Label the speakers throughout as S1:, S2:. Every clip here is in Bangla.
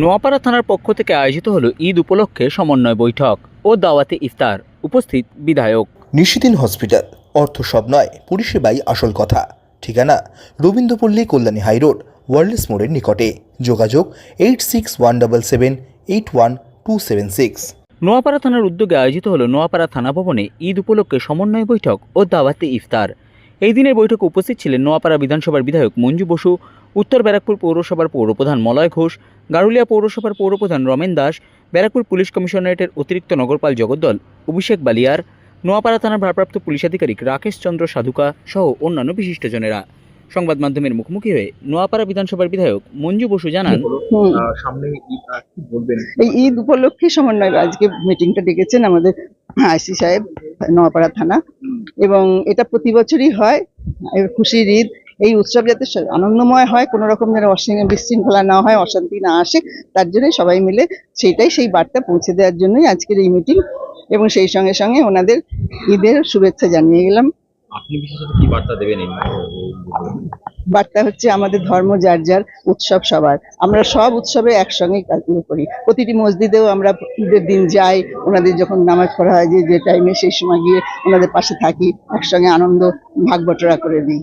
S1: নোয়াপাড়া থানার পক্ষ থেকে আয়োজিত হলো ঈদ উপলক্ষে সমন্বয় বৈঠক ও দাওয়াতে ইফতার। উপস্থিত বিধায়ক।
S2: নিশিদিন হসপিটাল। অর্থ সব নয় পরিষেবাই আসল কথা। ঠিকানা রবীন্দ্রপল্লী কল্যাণী হাইরোড ওয়ার্ল্ডস মোড়ের নিকটে। যোগাযোগ eight six one double seven eight one two seven six.
S1: Noapara থানার উদ্যোগে আয়োজিত হলো নোয়াপাড়া থানা ভবনে ঈদ উপলক্ষে সমন্বয় বৈঠক ও দাওয়াতে ইফতার। এই দিনের বৈঠকে উপস্থিত ছিলেন নোয়াপাড়া বিধানসভার বিধায়ক মঞ্জু বসু উত্তর ব্যারাকপুর পৌরসভার পৌরপ্রধান মলয় ঘোষ গারুলিয়া পৌরসভার পৌরপ্রধান রমেন দাস ব্যারাকপুর পুলিশ কমিশনারেটের অতিরিক্ত নগরপাল জগদ্দল অভিষেক বালিয়ার নোয়াপাড়া থানার ভারপ্রাপ্ত পুলিশ আধিকারিক রাকেশ চন্দ্র সাধুকা সহ অন্যান্য বিশিষ্টজনেরা। সংবাদ মাধ্যমের মুখোমুখি হয়ে নোয়াপাড়া বিধানসভার বিধায়ক মঞ্জু বসু জানান
S3: সামনে
S4: এই ঈদ উপলক্ষে সমন্বয় আজকে মিটিংটা ডেকেছেন আমাদের আইসি সাহেব নোয়াপাড়া থানা। এবং এটা প্রতি বছরই হয়। খুশির ঈদ। এই উৎসব যাতে আনন্দময় হয়, কোনো রকম যেন বিশৃঙ্খলা না হয়, অশান্তি না আসে, তার জন্যই সবাই মিলে সেইটাই সেই বার্তা পৌঁছে দেওয়ার জন্যই আজকের এই মিটিং এবং সেই সঙ্গে সঙ্গে ওনাদের ঈদের শুভেচ্ছা জানিয়ে গেলাম।
S3: আপনি বিশেষত কি বার্তা দেবেন
S4: বার্তা হচ্ছে আমাদের ধর্ম যার যার উৎসব সবার। আমরা সব উৎসবে একসঙ্গে করি। প্রতিটি মসজিদেও আমরা ঈদের দিন যাই, ওনাদের যখন নামাজ পড়া হয় যে যে টাইমে সেই সময় গিয়ে ওনাদের পাশে থাকি, একসঙ্গে আনন্দ, ভাগ বটরা করে দিই।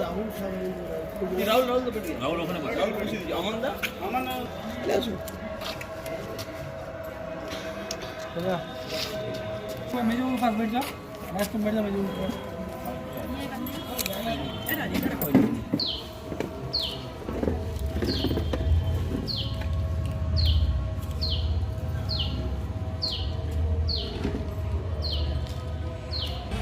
S4: রাহুল রাহুল রাহুল
S1: ওখানে রাহুল আমন দা আমার নাম আসুন मेरे को पास बैठ जाओ मैं तुम बैठ जाओ मेरे को